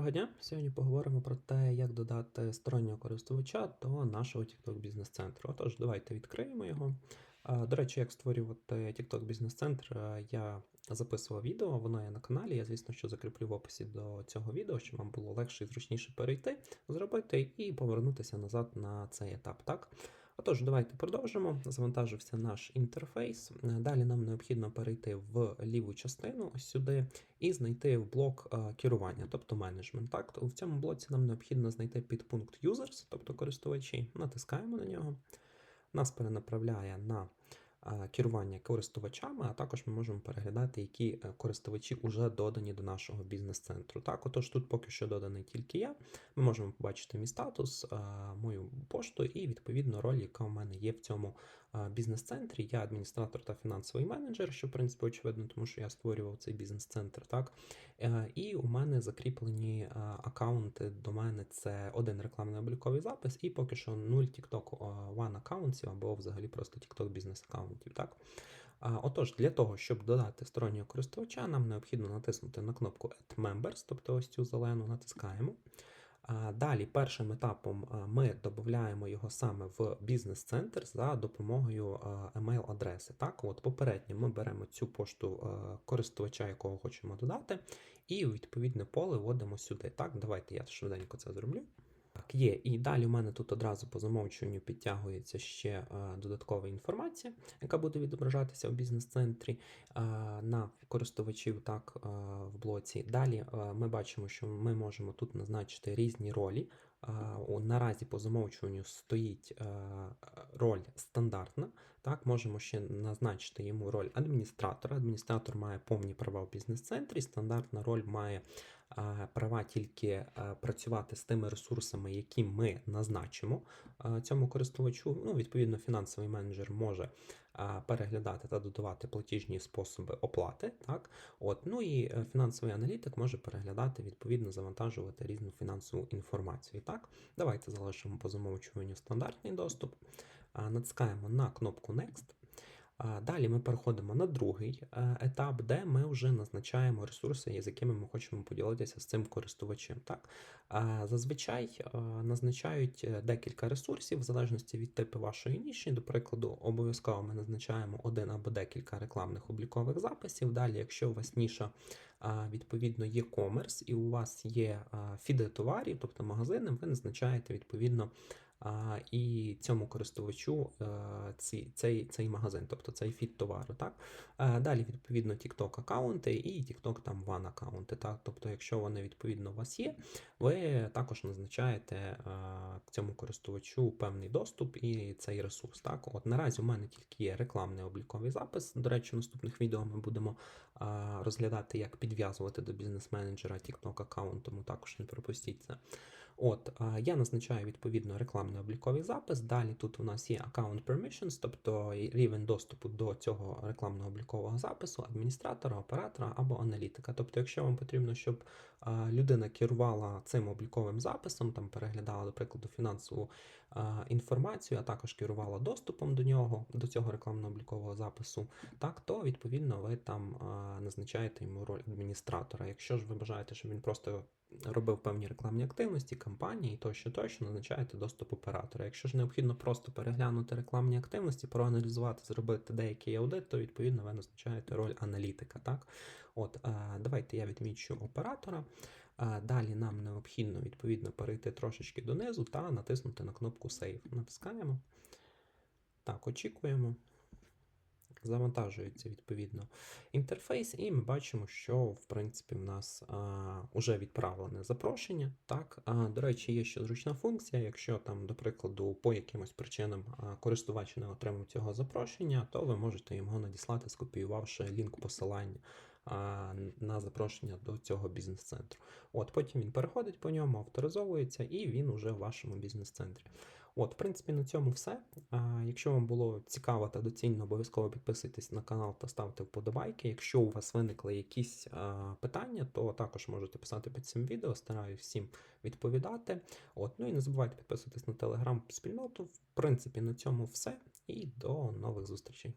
Доброго дня! Сьогодні поговоримо про те, як додати стороннього користувача до нашого TikTok бізнес центру. Отож, давайте відкриємо його. До речі, як створювати TikTok бізнес центр, я записував відео, воно є на каналі. Я, звісно, що закріплю в описі до цього відео, щоб вам було легше і зручніше перейти, зробити і повернутися назад на цей етап. Так? Отож, давайте продовжимо. Завантажився наш інтерфейс. Далі нам необхідно перейти в ліву частину ось сюди і знайти блок е, керування, тобто менеджмент. Так, в цьому блоці нам необхідно знайти підпункт Users, тобто користувачі. Натискаємо на нього. Нас перенаправляє на керування користувачами, а також ми можемо переглядати, які е, користувачі вже додані до нашого бізнес-центру. Так, отож, тут поки що доданий тільки я. Ми можемо побачити мій статус, мою пошту і відповідно роль, яка в мене є в цьому бізнес-центрі. Я адміністратор та фінансовий менеджер, що в принципі очевидно, тому що я створював цей бізнес-центр. Так, е, і у мене закріплені аккаунти до мене це один рекламний обліковий запис, і поки що нуль TikTok One аккаунтів або взагалі просто TikTok бізнес аккаунт аккаунтів. Так? Отож, для того, щоб додати стороннього користувача, нам необхідно натиснути на кнопку Add Members, тобто ось цю зелену натискаємо. Далі, першим етапом ми додаємо його саме в бізнес-центр за допомогою емейл-адреси. Так, от Попередньо ми беремо цю пошту користувача, якого хочемо додати, і у відповідне поле вводимо сюди. Так, Давайте я швиденько це зроблю. Так, є. І далі у мене тут одразу по замовчуванню підтягується ще е, додаткова інформація, яка буде відображатися в бізнес-центрі е, на користувачів так, е, в блоці. Далі ми бачимо, що ми можемо тут назначити різні ролі. Наразі по замовчуванню стоїть роль стандартна. Так, Можемо ще назначити йому роль адміністратора. Адміністратор має повні права в бізнес-центрі, стандартна роль має права тільки працювати з тими ресурсами, які ми назначимо цьому користувачу. Ну, Відповідно, фінансовий менеджер може переглядати та додавати платіжні способи оплати. Так? От, Ну і е, фінансовий аналітик може переглядати, відповідно, завантажувати різну фінансову інформацію. Так? Давайте залишимо по замовчуванню стандартний доступ, натискаємо на кнопку Next. Далі ми переходимо на другий е, етап, де ми вже назначаємо ресурси, з якими ми хочемо поділитися з цим користувачем. Так? Зазвичай е, назначають е, декілька ресурсів, в залежності від типу вашої ніші. До прикладу, обов'язково ми назначаємо один або декілька рекламних облікових записів. Далі, якщо у вас ніша відповідно є комерс і у вас є фіди товарів, тобто магазини, ви назначаєте відповідно і цьому користувачу е, цей цей, цей магазин, тобто цей фіт товару. Так? Е, далі, відповідно, TikTok аккаунти і TikTok там One аккаунти. Так? Тобто, якщо вони відповідно у вас є, ви також назначаєте е, цьому користувачу певний доступ і цей ресурс. Так? От Наразі у мене тільки є рекламний обліковий запис. До речі, в наступних відео ми будемо розглядати, як підв'язувати до бізнес-менеджера TikTok аккаунт, тому також не пропустіть це. От, Я назначаю відповідно рекламний обліковий запис. Далі тут у нас є Account Permissions, тобто рівень доступу до цього рекламного облікового запису, адміністратора, оператора або аналітика. Тобто, якщо вам потрібно, щоб людина керувала цим обліковим записом, там переглядала, до прикладу, фінансову інформацію, а також керувала доступом до нього, до цього рекламного облікового запису, так, то відповідно ви там назначаєте йому роль адміністратора. Якщо ж ви бажаєте, щоб він просто робив певні рекламні активності, кампанії тощо, тощо назначаєте доступ оператора. Якщо ж необхідно просто переглянути рекламні активності, проаналізувати, зробити деякий аудит, то відповідно ви назначаєте роль аналітика. Так? От, Давайте я відмічу оператора. Далі нам необхідно відповідно перейти трошечки донизу та натиснути на кнопку Save. Натискаємо. Так, очікуємо. Завантажується відповідно інтерфейс, і ми бачимо, що в принципі в нас а, вже відправлене запрошення. Так, а, До речі, є ще зручна функція. Якщо там, до прикладу, по якимось причинам користувач не отримав цього запрошення, то ви можете його надіслати, скопіювавши лінк посилання на запрошення до цього бізнес-центру. От Потім він переходить по ньому, авторизовується і він уже в вашому бізнес-центрі. От, В принципі, на цьому все. Якщо вам було цікаво та доцільно, обов'язково підписуйтесь на канал та ставте вподобайки. Якщо у вас виникли якісь питання, то також можете писати під цим відео, стараюсь всім відповідати. От, Ну і не забувайте підписуватись на телеграм-спільноту. В принципі, на цьому все. І до нових зустрічей.